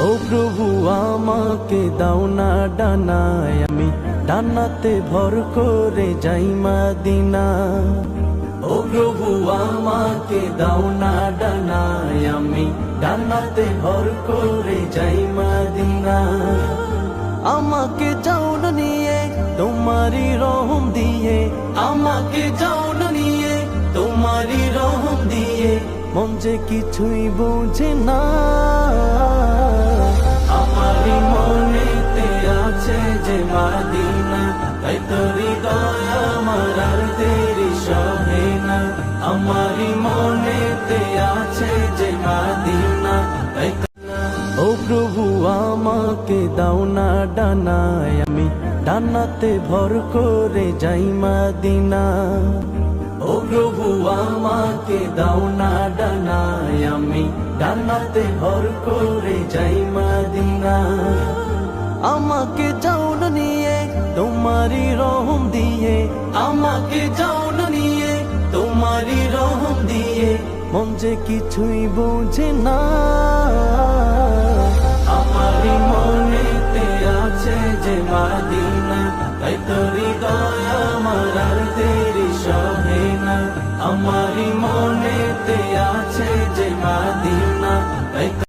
ও প্রভু, আমাকে দাও না ডানায়। আমি ডানাতে ভর করে যাই মাদিনা। ও প্রভু, আমাকে দাও না ডানায়। আমি ডানাতে ভর করে যাই মাদিনা। আমাকে যাও নিয়ে, তোমারই রহম দিয়ে। আমাকে যাও নিয়ে, তোমারই রহম দিয়ে। মন যে কিছুই বোঝে না। যে মাদিনা তাই তো হৃদয় আমার আর সহে না। আছে যে মাদিনা তাই ও প্রভু, আমাকে দাও না ডানায়। আমি ডানাতে ভর করে যাই মাদিনা। ও প্রভু, আমাকে দাও না ডানায়। আমি ডানাতে ভর করে যাই মাদিনা। আমাকে যাও নিয়ে, তোমারই রহম দিয়ে, আমাকে যাও না নিয়ে, তোমারই রহম দিয়ে, মন যে কিছুই বোঝে না। আমারই মনেতে আছে যে মাদিনা, তাই তো হৃদয় আমার দেরি সহে না। আমারই মনেতে আছে যে মাদিনা, তাই